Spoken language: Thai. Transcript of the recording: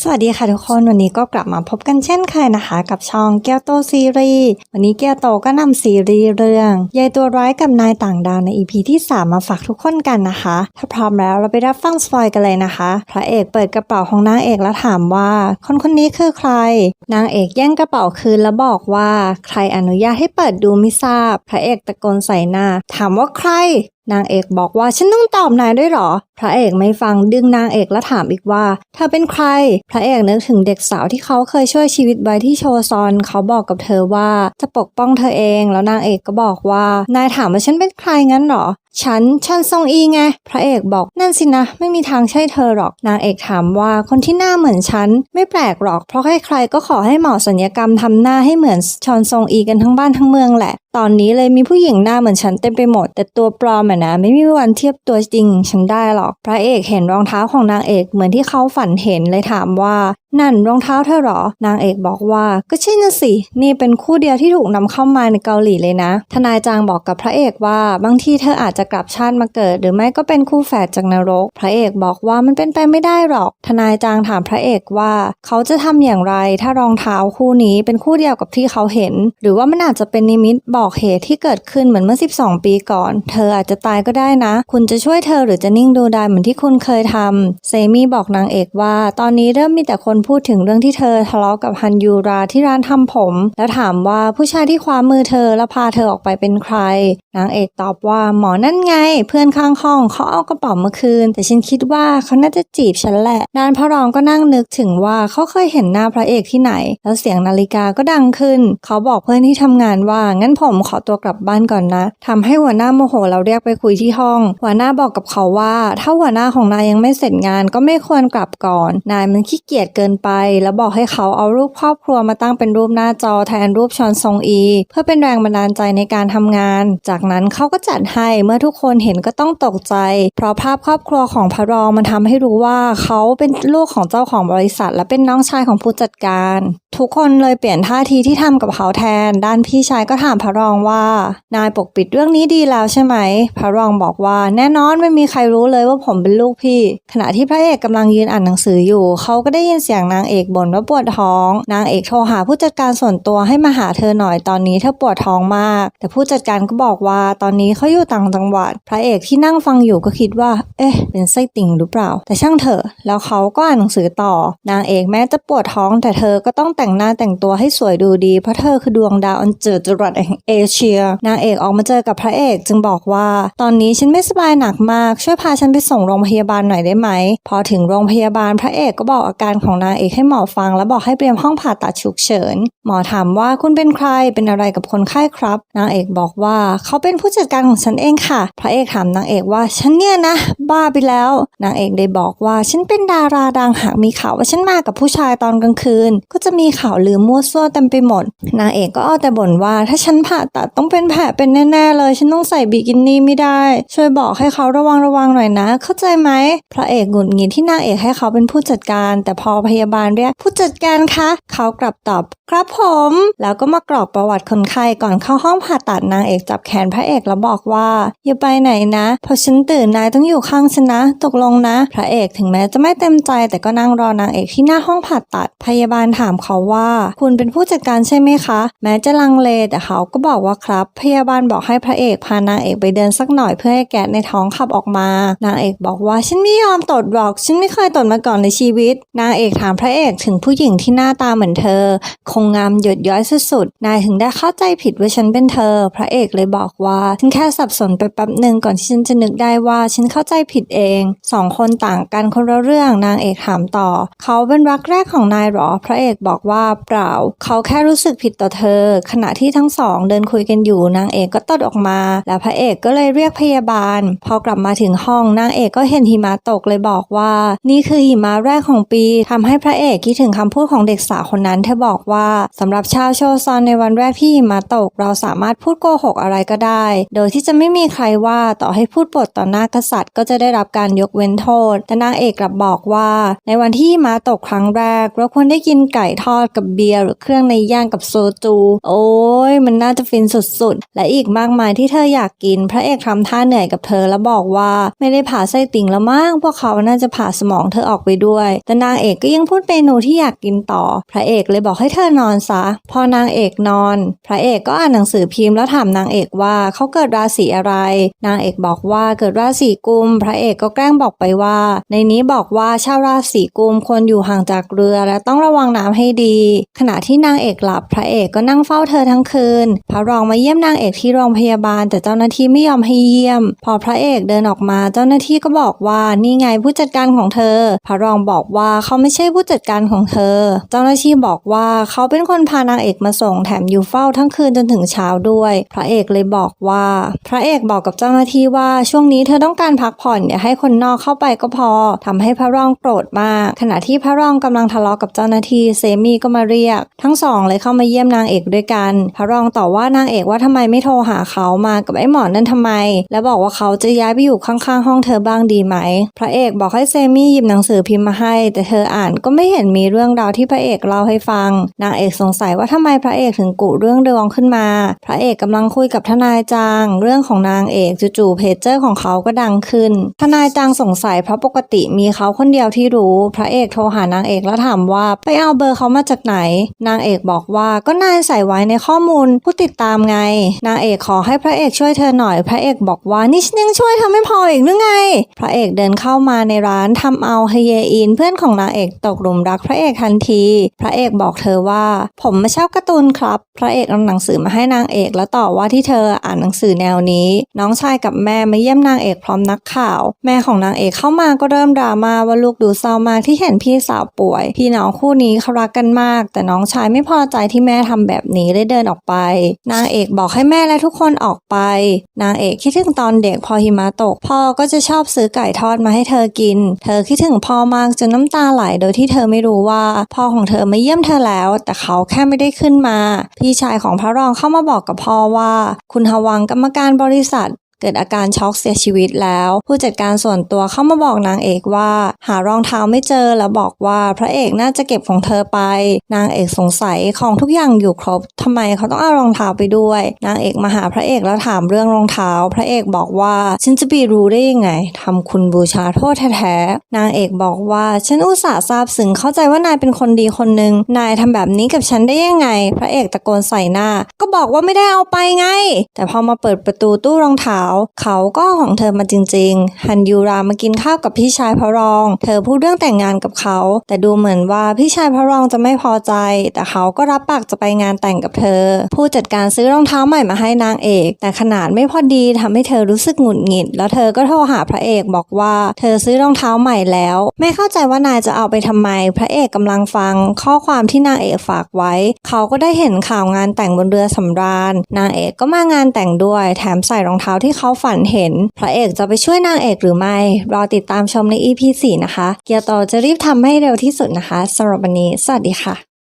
สวัสดีค่ะทุกคนวันนี้ก็กลับมาพบกันเช่นเคยนะคะ กับช่องเกียวโตซีรีส์วันนี้เกียวโตก็นำซีรีส์เรื่องยายตัวร้ายกับนายต่างดาวใน EP ที่ 3 มาฝากทุกคนกันนะคะ ถ้าพร้อมแล้วเราไปรับฟังสปอยกันเลยนะคะ พระเอกเปิดกระเป๋าของนางเอกแล้วถามว่า คนคนนี้คือใคร นางเอกแย่งกระเป๋าคืนแล้วบอกว่า ใครอนุญาตให้เปิดดูไม่ทราบ พระเอกตะโกนใส่หน้า ถามว่าใครนางเอกบอกว่าฉันต้องตอบนายด้วยหรอ พระเอกไม่ฟังดึงนางเอกแล้วถามอีกว่าเธอเป็นใคร พระเอกนึกถึงเด็กสาวที่เขาเคยช่วยชีวิตไว้ที่โชซอน เขาบอกกับเธอว่าจะปกป้องเธอเอง แล้วนางเอกก็บอกว่านายถามว่าฉันเป็นใครงั้นหรอ ฉันชันซงอีไง พระเอกบอกนั่นสินะ ไม่มีทางใช่เธอหรอก นางเอกถามว่าคนที่หน้าเหมือนฉันไม่แปลกหรอก เพราะใครๆก็ขอให้หมอสัญญกรรมทำหน้าให้เหมือนชอนซงอีกันทั้งบ้านทั้งเมืองแหละ ตอนนี้เลยมีผู้หญิงหน้าเหมือนฉันเต็มไปหมด แต่ตัวปลอมอะนะ ไม่มีวันเทียบตัวจริงฉันได้หรอก พระเอกเห็นรองเท้าของนางเอกเหมือนที่เขาฝันเห็นเลยถามว่า นั่นรองเท้าเธอหรอ นางเอกบอกว่า ก็ใช่น่ะสิ นี่เป็นคู่เดียวที่ถูกนำเข้ามาในเกาหลีเลยนะ ทนายจางบอกกับพระเอกว่า บางทีเธออาจจะกลับชาติมาเกิด หรือไม่ก็เป็นคู่แฝดจากนรก พระเอกบอกว่ามันเป็นไปไม่ได้หรอก ทนายจางถามพระเอกว่า เขาจะทำอย่างไร ถ้ารองเท้าคู่นี้เป็นคู่เดียวกับที่เขาเห็น หรือว่ามันอาจจะเป็นนิมิตบอกอกเหตุที่เกิดขึ้นเหมือนเมื่อ 12 ปีก่อน เธออาจจะตายก็ได้นะ คุณจะช่วยเธอหรือจะนิ่งดูดายเหมือนที่คุณเคยทำเซมี่บอกนางเอกว่า ตอนนี้เริ่มมีแต่คนพูดถึงเรื่องที่เธอทะเลาะกับฮันยูราที่ร้านทำผม แล้วถามว่าผู้ชายที่คว้ามือเธอแล้วพาเธอออกไปเป็นใคร นางเอกตอบว่าหมอนั่นไง เพื่อนข้างห้องเขาเอากระเป๋ามาคืน แต่ฉันคิดว่าเขาน่าจะจีบฉันแหละดานพระรองก็นั่งนึกถึงว่าเขาเคยเห็นหน้าพระเอกที่ไหน แล้วเสียงนาฬิกาก็ดังขึ้น เขาบอกเพื่อนที่ทำงานว่างั้นผมขอตัวกลับบ้านก่อนนะทำให้หัวหน้าโมโหเราเรียกไปคุยที่ห้อง หัวหน้าบอกกับเขาว่า ถ้าหัวหน้าของนายยังไม่เสร็จงานก็ไม่ควรกลับก่อน นายมันขี้เกียจเกินไป แล้วบอกให้เขาเอารูปครอบครัวมาตั้งเป็นรูปหน้าจอแทนรูปชอนซงอี เพื่อเป็นแรงบันดาลใจในการทำงาน จากนั้นเขาก็จัดให้เมื่อทุกคนเห็นก็ต้องตกใจ เพราะภาพครอบครัวของพระรองมันทำให้รู้ว่าเขาเป็นลูกของเจ้าของบริษัท และเป็นน้องชายของผู้จัดการ ทุกคนเลยเปลี่ยนท่าทีที่ทำกับเขาแทน ด้านพี่ชายก็ถามพระรองว่า นายปกปิดเรื่องนี้ดีแล้วใช่ไหม พระรองบอกว่าแน่นอนไม่มีใครรู้เลยว่าผมเป็นลูกพี่ ขณะที่พระเอกกำลังยืนอ่านหนังสืออยู่ เขาก็ได้ยินเสียงนางเอกบ่นว่าปวดท้อง นางเอกโทรหาผู้จัดการส่วนตัวให้มาหาเธอหน่อยตอนนี้เธอปวดท้องมาก แต่ผู้จัดการก็บอกว่าตอนนี้เขาอยู่ต่างจังหวัด พระเอกที่นั่งฟังอยู่ก็คิดว่า เอ๊ะ เป็นไส้ติ่งหรือเปล่า แต่ช่างเถอะ แล้วเขาก็อ่านหนังสือต่อ นางเอกแม้จะปวดท้อง แต่เธอก็ต้องแต่งหน้าแต่งตัวให้สวยดูดี เพราะเธอคือดวงดาวอันเจิดจรัสแห่งเอเชีย นางเอกออกมาเจอกับพระเอกจึงบอกว่า ตอนนี้ฉันไม่สบายหนักมาก ช่วยพาฉันไปส่งโรงพยาบาลหน่อยได้ไหม พอถึงโรงพยาบาลพระเอกก็บอกอาการของนางเอกให้หมอฟัง แล้วบอกให้เตรียมห้องผ่าตัดฉุกเฉิน หมอถามว่าคุณเป็นใครเป็นอะไรกับคนไข้ครับ นางเอกบอกว่าเขาเป็นผู้จัดการของฉันเองค่ะ พระเอกถามนางเอกว่าฉันเนี่ยนะ บ้าไปแล้ว นางเอกได้บอกว่าฉันเป็นดาราดังหากมีข่าวว่าฉันมากับผู้ชายตอนกลางคืน ก็จะมีข่าวลือมั่วซั่วเต็มไปหมด นางเอกก็เอาแต่บ่นว่าถ้าฉันผ่าตัดต้องเป็นแผลเป็นแน่ๆเลย ฉันต้องใส่บิกินี่ไม่ได้ ช่วยบอกให้เขาระวังระวังหน่อยนะ เข้าใจไหมพระเอกหงุดหงิดที่นางเอกให้เขาเป็นผู้จัดการ แต่พอพยาบาลเรียกผู้จัดการคะ เขากลับตอบครับผม แล้วก็มากรอกประวัติคนไข้ก่อนเข้าห้องผ่าตัดนางเอกจับแขนพระเอกแล้วบอกว่า อย่าไปไหนนะพอฉันตื่นนายต้องอยู่ข้างฉันนะ ตกลงนะ พระเอกถึงแม้จะไม่เต็มใจ แต่ก็นั่งรอนางเอกที่หน้าห้องผ่าตัด พยาบาลถามเขาว่า คุณเป็นผู้จัดการใช่ไหมคะ แม้จะลังเลแต่เขาก็บอกว่าครับ พยาบาลบอกให้พระเอกพานางเอกไปเดินสักหน่อยเพื่อให้แก๊สในท้องขับออกมา นางเอกบอกว่าฉันไม่ยอมตดหรอก ฉันไม่เคยตดมาก่อนในชีวิต นางเอกถามพระเอกถึงผู้หญิงที่หน้าตาเหมือนเธอ คงงามหยดย้อยสุดๆ นายถึงได้เข้าใจผิดว่าฉันเป็นเธอ พระเอกเลยบอกว่าฉันแค่สับสนไปแป๊บหนึ่งก่อนที่ฉันจะนึกได้ว่าฉันเข้าใจผิดเองสองคนต่างกันคนละเรื่องนางเอกถามต่อ เขาเป็นรักแรกของนายหรอ พระเอกบอกว่าเปล่า เขาแค่รู้สึกผิดต่อเธอ ขณะที่ทั้งสองเดินคุยกันอยู่นางเอกก็ตดออกมา แล้วพระเอกก็เลยเรียกพยาบาล พอกลับมาถึงห้องนางเอกก็เห็นหิมะตกเลยบอกว่า นี่คือหิมะแรกของปีทำให้พระเอกคิดถึงคำพูดของเด็กสาวคนนั้นเธอบอกว่าสำหรับชาวโชซอนในวันแรกที่หิมะตก เราสามารถพูดโกหกอะไรก็ได้ โดยที่จะไม่มีใครว่าต่อให้พูดปดต่อหน้ากษัตริย์ก็จะได้รับการยกเว้นโทษ แต่นางเอกกลับบอกว่า ในวันที่หิมะตกครั้งแรกเราควรได้กินไก่ทอดดกับเบียร์หรือเครื่องในย่างกับโซจู โอ้ยมันน่าจะฟินสุดๆ และอีกมากมายที่เธออยากกิน พระเอกทำท่าเหนื่อยกับเธอแล้วบอกว่าไม่ได้ผ่าไส้ติ่งแล้วมั้งพวกเขาน่าจะผ่าสมองเธอออกไปด้วย แต่นางเอกก็ยังพูดเมนูที่อยากกินต่อ พระเอกเลยบอกให้เธอนอนซะ พอนางเอกนอน พระเอกก็อ่านหนังสือพิมพ์แล้วถามนางเอกว่าเขาเกิดราศีอะไร นางเอกบอกว่าเกิดราศีกุม พระเอกก็แกล้งบอกไปว่า ในนี้บอกว่าชาวราศีกุมควรอยู่ห่างจากเรือและต้องระวังน้ำให้ดี ขณะที่นางเอกหลับพระเอกก็นั่งเฝ้าเธอทั้งคืนพระรองมาเยี่ยมนางเอกที่โรงพยาบาล แต่เจ้าหน้าที่ไม่ยอมให้เยี่ยม พอพระเอกเดินออกมาเจ้าหน้าที่ก็บอกว่านี่ไงผู้จัดการของเธอ พระรองบอกว่าเขาไม่ใช่ผู้จัดการของเธอ เจ้าหน้าที่บอกว่าเขาเป็นคนพานางเอกมาส่งแถมอยู่เฝ้าทั้งคืนจนถึงเช้าด้วย พระเอกเลยบอกว่า พระเอกบอกกับเจ้าหน้าที่ว่าช่วงนี้เธอต้องการพักผ่อนอย่าให้คนนอกเข้าไปก็พอทำให้พระรองโกรธมาก ขณะที่พระรองกำลังทะเลาะกับเจ้าหน้าที่เซมี่ก็มาเรียก ทั้งสองเลยเข้ามาเยี่ยมนางเอกด้วยกัน พระรองต่อว่านางเอกว่าทำไมไม่โทรหาเขามากับไอ้หมอนนั่นทำไม และบอกว่าเขาจะย้ายไปอยู่ข้างๆห้องเธอบ้างดีไหม พระเอกบอกให้เซมี่หยิบหนังสือพิมพ์มาให้ แต่เธออ่านก็ไม่เห็นมีเรื่องราวที่พระเอกเล่าให้ฟัง นางเอกสงสัยว่าทำไมพระเอกถึงกุเรื่องดวงขึ้นมา พระเอกกำลังคุยกับทนายจาง เรื่องของนางเอกจู่ๆเพจเจอร์ของเขาก็ดังขึ้น ทนายจางสงสัยเพราะปกติมีเขาคนเดียวที่รู้ พระเอกโทรหานางเอกแล้วถามว่าไปเอาเบอร์เขามาจากไหน นางเอกบอกว่าก็นายใส่ไว้ในข้อมูลผู้ติดตามไง นางเอกขอให้พระเอกช่วยเธอหน่อย พระเอกบอกว่านี่ฉันยังช่วยเธอไม่พออีกหรือไง พระเอกเดินเข้ามาในร้านทำเอาเฮเยอินเพื่อนของนางเอกตกหลุมรักพระเอกทันที พระเอกบอกเธอว่า ผมมาเช่าการ์ตูนครับ พระเอกเอาหนังสือมาให้นางเอกแล้วต่อว่าที่เธออ่านหนังสือแนวนี้ น้องชายกับแม่มาเยี่ยมนางเอกพร้อมนักข่าว แม่ของนางเอกเข้ามาก็เริ่มดราม่าว่าลูกดูเศร้ามากที่เห็นพี่สาวป่วย พี่น้องคู่นี้เขารักกันมาก แต่น้องชายไม่พอใจที่แม่ทำแบบนี้ได้เดินออกไปนางเอกบอกให้แม่และทุกคนออกไป นางเอกคิดถึงตอนเด็กพอหิมะตก พ่อก็จะชอบซื้อไก่ทอดมาให้เธอกิน เธอคิดถึงพ่อมากจนน้ำตาไหลโดยที่เธอไม่รู้ว่า พ่อของเธอมาเยี่ยมเธอแล้ว แต่เขาแค่ไม่ได้ขึ้นมา พี่ชายของพระรองเข้ามาบอกกับพ่อว่า คุณฮวังกรรมการบริษัทเกิดอาการช็อกเสียชีวิตแล้ว ผู้จัดการส่วนตัวเข้ามาบอกนางเอกว่า หารองเท้าไม่เจอแล้วบอกว่าพระเอกน่าจะเก็บของเธอไป นางเอกสงสัยของทุกอย่างอยู่ครบทำไมเขาต้องเอารองเท้าไปด้วย นางเอกมาหาพระเอกแล้วถามเรื่องรองเท้า พระเอกบอกว่าฉันจะไปรู้ได้ยังไงทำคุณบูชาโทษแท้ๆนางเอกบอกว่าฉันอุตส่าห์ซาบซึ้งเข้าใจว่านายเป็นคนดีคนหนึ่งนายทำแบบนี้กับฉันได้ยังไง พระเอกตะโกนใส่หน้า ก็บอกว่าไม่ได้เอาไปไง แต่พอมาเปิดประตูตู้รองเท้า เขาก็เอาของเธอมาจริง ๆ ฮันยูรามากินข้าวกับพี่ชายพระรอง เธอพูดเรื่องแต่งงานกับเขา แต่ดูเหมือนว่าพี่ชายพระรองจะไม่พอใจ แต่เขาก็รับปากจะไปงานแต่งกับเธอ ผู้จัดการซื้อรองเท้าใหม่มาให้นางเอก แต่ขนาดไม่พอดีทำให้เธอรู้สึกหงุดหงิด แล้วเธอก็โทรหาพระเอกบอกว่าเธอซื้อรองเท้าใหม่แล้ว ไม่เข้าใจว่านายจะเอาไปทำไม พระเอกกำลังฟังข้อความที่นางเอกฝากไว้ เขาก็ได้เห็นข่าวงานแต่งบนเรือสำราญ นางเอกก็มางานแต่งด้วย แถมใส่รองเท้าที่เขาฝันเห็น พระเอกจะไปช่วยนางเอกหรือไม่ รอติดตามชมใน EP 4 นะคะ เกียวโตจะรีบทำให้เร็วที่สุดนะคะสำหรับวันนี้ สวัสดีค่ะ